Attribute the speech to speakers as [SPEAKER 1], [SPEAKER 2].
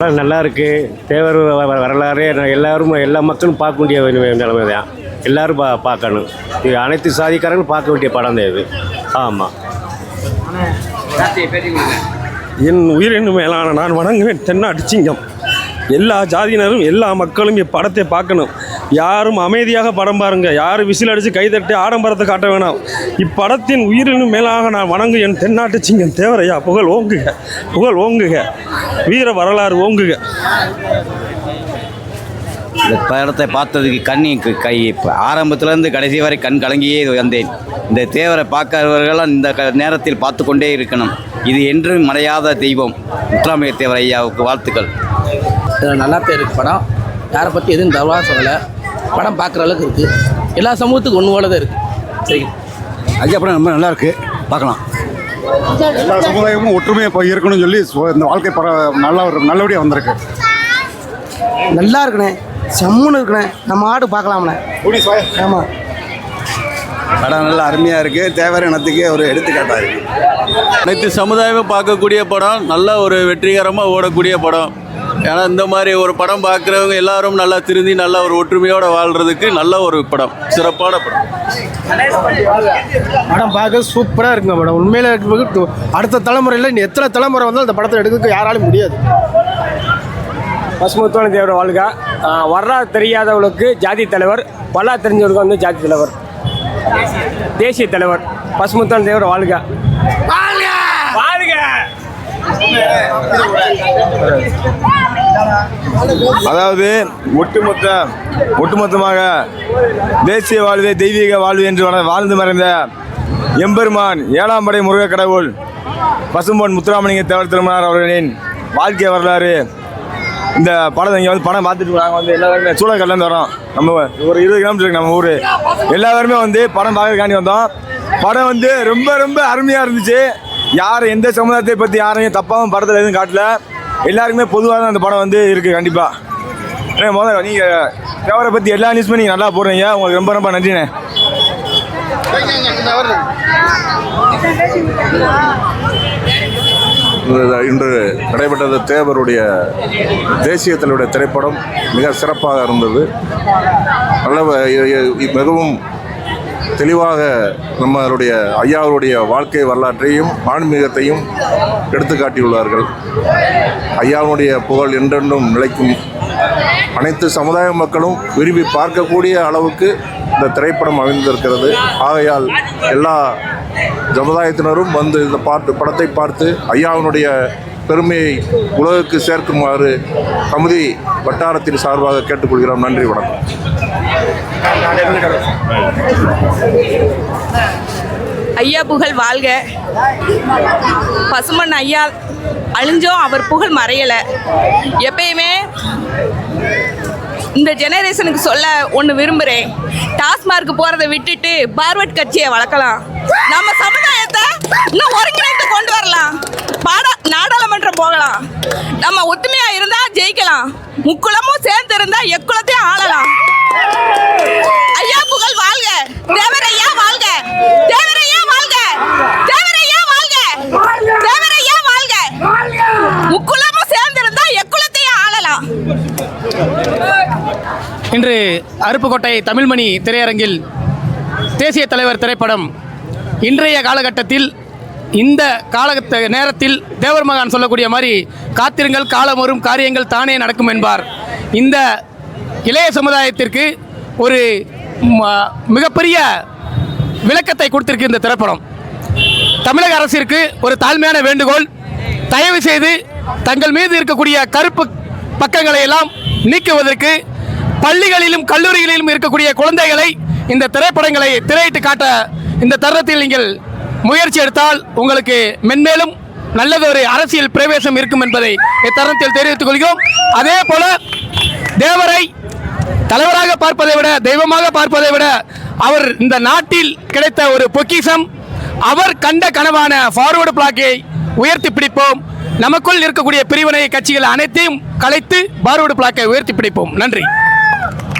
[SPEAKER 1] நல்லா இருக்கு தேவர் வரலாறு எல்லாரும் எல்லா மக்களும் பார்க்க வேண்டிய நிலைமை தான். எல்லாரும் பா பார்க்கணும். இது அனைத்து சாதிக்காரங்களும் பார்க்க வேண்டிய படம் தான் இது. ஆமாம்
[SPEAKER 2] என் உயிரின் மேலான நான் வணங்குவேன். தென்னாட்டு சிங்கம். எல்லா ஜாதியினரும் எல்லா மக்களும் இப்படத்தை பார்க்கணும். யாரும் அமைதியாக படம் பாருங்க. யாரும் விசில் அடித்து கைதட்டி ஆடம்பரத்தை காட்ட வேணாம். இப்படத்தின் உயிரினும் மேலாக நான் வணங்கு என் தென்னாட்டு சிங்கம் தேவரையா. புகழ் ஓங்குக. புகழ் ஓங்குக. வீர வரலாறு ஓங்குக.
[SPEAKER 3] இந்த படத்தை பார்த்ததுக்கு கண்ணின் கை ஆரம்பத்திலேருந்து கடைசி வரை கண் கலங்கியே வந்தேன். இந்த தேவரை பார்க்கிறவர்களாம் இந்த க- நேரத்தில் பார்த்து கொண்டே இருக்கணும். இது என்றும் மறையாத தெய்வம் முத்துராமலிங்க தேவர் ஐயாவுக்கு வாழ்த்துக்கள்.
[SPEAKER 4] இதில் நல்லா இருக்கு படம். யாரை பற்றி எதுவும் தவறாக சொல்லலை. படம் பார்க்குற அளவுக்கு இருக்குது எல்லா சமூகத்துக்கும் ஒன்று போல தான் இருக்குது சரி.
[SPEAKER 5] ஐயா படம் ரொம்ப நல்லா இருக்கு. பார்க்கலாம். எல்லா சமுதாயமும் ஒற்றுமையாக இப்போ இருக்கணும்னு சொல்லி இந்த வாழ்க்கை பர நல்லா ஒரு நல்லபடியாக வந்திருக்கு.
[SPEAKER 6] நல்லா இருக்குண்ணே. செம்முன்னு இருக்குண்ணே. நம்ம ஆடு பார்க்கலாம்ண்ணே. ஆமாம்
[SPEAKER 5] படம் நல்லா அருமையாக இருக்குது தேவையான இனத்துக்கு ஒரு எடுத்துக்காட்டாக இருக்குது
[SPEAKER 7] அனைத்து சமுதாயமும் பார்க்கக்கூடிய படம் நல்ல ஒரு வெற்றிகரமாக ஓடக்கூடிய படம். ஏன்னா இந்த மாதிரி ஒரு படம் பார்க்குறவங்க எல்லாரும் நல்லா திருந்தி நல்ல ஒரு ஒற்றுமையோடு வாழ்கிறதுக்கு நல்ல ஒரு படம் சிறப்பான படம்.
[SPEAKER 6] படம் பார்க்க சூப்பராக இருக்குங்க படம். உண்மையில அடுத்த தலைமுறையில் இன்னும் எத்தனை தலைமுறை வந்தாலும் இந்த படத்தை எடுக்க யாராலும் முடியாது.
[SPEAKER 1] பசுமுத்தான தேவர் வாழ்க. வரலாறு தெரியாதவர்களுக்கு ஜாதி தலைவர் பல்லா தெரிஞ்சவர்களுக்கு வந்து ஜாதி தலைவர். தேசிய தலைவர் பசுமுத்தான தேவர் வாழ்க. வாழ்க!
[SPEAKER 8] அதாவது ஒட்டுமொத்த ஒட்டுமொத்தமாக தேசிய வாழ்வே தெய்வீக வாழ்வு என்று வாழ்ந்து மறைந்த எம்பெருமான் ஏழாம் படை முருக கடவுள் பசும்பொன் முத்துராமலிங்க தேவர் திருமணார் அவர்களின் வாழ்க்கை வரலாறு இந்த படம் இங்கே வந்து படம் பார்த்துட்டு நாங்கள் வந்து எல்லாருமே சூழக்கல்லேருந்து வரோம் நம்ம ஒரு இருபது கிலோமீட்டர் நம்ம ஊர். எல்லாருமே வந்து படம் பார்க்கறதுக்காண்டி வந்தோம். படம் வந்து ரொம்ப ரொம்ப அருமையாக இருந்துச்சு. யார் எந்த சமுதாயத்தை பற்றி யாரையும் தப்பாகவும் படத்தில் எதுவும் காட்டல. எல்லாருக்குமே பொதுவாக தான் அந்த படம் வந்து இருக்குது கண்டிப்பாக ஏன்னா முதல்ல நீங்கள் தேவரை பற்றி எல்லா நியூஸுமே நீங்கள் நல்லா போடுறீங்க. உங்களுக்கு ரொம்ப ரொம்ப நன்றிண்ணே.
[SPEAKER 9] இன்று நடைபெற்றது தேவருடைய தேசிய தலைவருடைய திரைப்படம் மிக சிறப்பாக இருந்தது. நல்ல மிகவும் தெளிவாக நம்மளுடைய ஐயாவுடைய வாழ்க்கை வரலாற்றையும் ஆன்மீகத்தையும் எடுத்துக்காட்டியுள்ளார்கள். ஐயாவுடைய புகழ் என்றென்றும் நிலைக்கும் அனைத்து சமுதாய மக்களும் விரும்பி பார்க்கக்கூடிய அளவுக்கு இந்த திரைப்படம் அமைந்திருக்கிறது. ஆகையால் எல்லா சமுதாயத்தினரும் வந்து இந்த பாட்டு படத்தை பார்த்து ஐயாவினுடைய பெருமையை உலகுக்கு சேர்க்குமாறு கமுதி வட்டாரத்தின் சார்பாக கேட்டுக்கொள்கிறோம். நன்றி வணக்கம்.
[SPEAKER 10] ஐயா புகழ் வாழ்க. பசுமன் ஐயா அழிஞ்சோம் அவர் புகழ் மறையலை. எப்பயுமே இந்த ஜெனரேஷனுக்கு சொல்ல ஒன்று விரும்புகிறேன் டாஸ்மார்க் போகிறத விட்டுட்டு பார்வர்ட் கட்சியை வளர்க்கலாம். நம்ம சமுதாயத்தை இன்னும் ஒருங்கிணைத்து கொண்டு வரலாம். பாட நாடாளுமன்றம் போகலாம். நம்ம ஒத்துமையாக இருந்தால் ஜெயிக்கலாம். முக்குளமும் சேர்ந்து இருந்தால் எக்குளத்தையும் ஆளலாம். ஐயா புகழ் வாழ்க. தேவை வாழ்க தேவரையா வாழ்க தேவரையா வாழ்க தேவரையா வாழ்க முக்குளமும் சேர்ந்திருந்தா எக்குளத்தையும் ஆளலாம்
[SPEAKER 4] இன்று அருப்புக்கோட்டை தமிழ்மணி திரையரங்கில் தேசிய தலைவர் திரைப்படம் இன்றைய காலகட்டத்தில் இந்த காலகட்ட நேரத்தில் தேவர் மகான் சொல்லக்கூடிய மாதிரி காத்திருங்கள் காலம் வரும் காரியங்கள் தானே நடக்கும் என்பார். இந்த இளைய சமுதாயத்திற்கு ஒரு ம- மிகப்பெரிய விளக்கத்தை கொடுத்திருக்கு இந்த திரைப்படம். தமிழக அரசிற்கு ஒரு தாழ்மையான வேண்டுகோள் தயவு செய்து தங்கள் மீது இருக்கக்கூடிய கருப்பு பக்கங்களை எல்லாம் நீக்குவதற்கு பள்ளிகளிலும் கல்லூரிகளிலும் இருக்கக்கூடிய குழந்தைகளை இந்த திரைப்படங்களை திரையிட்டு காட்ட இந்த தருணத்தில் நீங்கள் முயற்சி எடுத்தால் உங்களுக்கு மென்மேலும் நல்லதொரு அரசியல் பிரவேசம் இருக்கும் என்பதை இத்தருணத்தில் தெரிவித்துக் கொள்கிறோம். அதே போல தேவரை தலைவராக பார்ப்பதை விட தெய்வமாக பார்ப்பதை விட அவர் இந்த நாட்டில் கிடைத்த ஒரு பொக்கிஷம். அவர் கண்ட கனவான ஃபார்வர்டு பிளாக்கை உயர்த்தி பிடிப்போம். நமக்குள் இருக்கக்கூடிய பிரிவினை கட்சிகள் அனைத்தையும் கலைத்து பார்வர்டு பிளாக்கை உயர்த்தி பிடிப்போம். நன்றி.